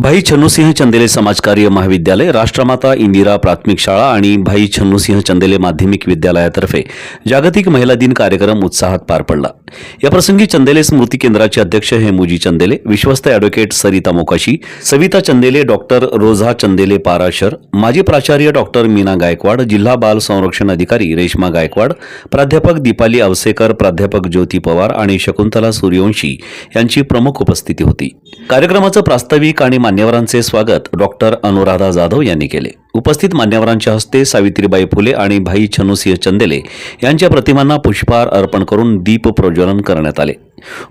भाई छन्नूसिंह चंदेले समाजकार्य महाविद्यालय राष्ट्रमाता इंदिरा प्राथमिक शाळा आणि भाई छन्नूसिंह चंदेले माध्यमिक विद्यालयातर्फे जागतिक महिला दिन कार्यक्रम उत्साहात पार पडला. याप्रसंगी चंदेले स्मृती केंद्राचे अध्यक्ष हेमूजी चंदेले विश्वस्त अॅडव्होकेट सरिता मोकाशी सविता चंदेले डॉक्टर रोझा चंदेले पाराशर माजी प्राचार्य डॉक्टर मीना गायकवाड जिल्हा बाल संरक्षण अधिकारी रेश्मा गायकवाड प्राध्यापक दीपाली अवसेकर प्राध्यापक ज्योती पवार आणि शकुंतला सूर्यवंशी यांची प्रमुख उपस्थिती होती. कार्यक्रमाचं प्रास्ताविक आणि मान्यवरांचे स्वागत डॉक्टर अनुराधा जाधव यांनी केले. उपस्थित मान्यवरांच्या हस्ते सावित्रीबाई फुले आणि भाई छनुसिंह चंदेले यांच्या प्रतिमांना पुष्पहार अर्पण करून दीप प्रज्वलन करण्यात आले.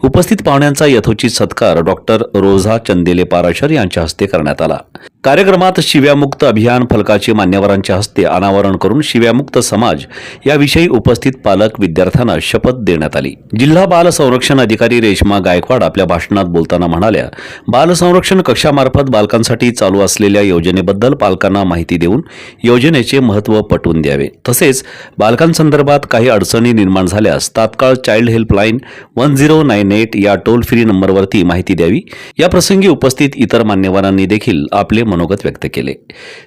उपस्थित पाहुण्यांचा यथोचित सत्कार डॉक्टर रोझा चंदेले पाराशर यांच्या हस्ते करण्यात आला. कार्यक्रमात शिव्यामुक्त अभियान फलकाचे मान्यवरांच्या हस्ते अनावरण करून शिव्यामुक्त समाज याविषयी उपस्थित पालक विद्यार्थ्यांना शपथ देण्यात आली. जिल्हा बाल संरक्षण अधिकारी रेश्मा गायकवाड आपल्या भाषणात बोलताना म्हणाल्या बाल संरक्षण कक्षामार्फत बालकांसाठी चालू असलेल्या योजनेबद्दल पालकांना माहिती देऊन योजनेचे महत्त्व पटवून द्यावे. तसेच बालकांसंदर्भात काही अडचणी निर्माण झाल्यास तात्काळ child helpline one zero nine eight या टोल फ्री नंबरवरती माहिती द्यावी. या प्रसंगी उपस्थित इतर मान्यवरांनी देखील आपले मनोगत व्यक्त केले.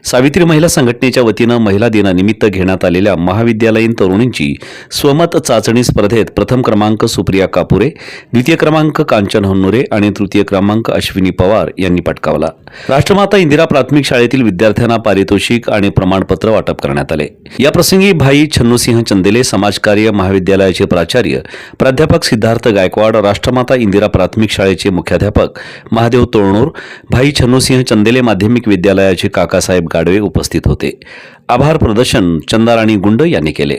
सावित्री महिला संघटनेच्या वतीनं महिला दिनानिमित्त घेण्यात आलेल्या महाविद्यालयीन तरुणींची स्वमत चाचणी स्पर्धेत प्रथम क्रमांक सुप्रिया कापुरे द्वितीय क्रमांक कांचन हन्नुरे आणि तृतीय क्रमांक अश्विनी पवार यांनी पटकावला. राष्ट्रमाता इंदिरा प्राथमिक शाळेतील विद्यार्थ्यांना पारितोषिक आणि प्रमाणपत्र वाटप करण्यात आले. याप्रसंगी भाई छन्नूसिंह चंदेले समाजकार्य महाविद्यालयाचे प्राचार्य प्राध्यापक सिद्धार्थ गायकवाड राष्ट्रमाता इंदिरा प्राथमिक शाळेचे मुख्याध्यापक महादेव तोळणूर भाई छन्नूसिंह चंदेले माध्यमिक विद्यालयाचे काकासाहेब गाडवे उपस्थित होते. आभार प्रदर्शन चंदाराणी गुंड यांनी केले.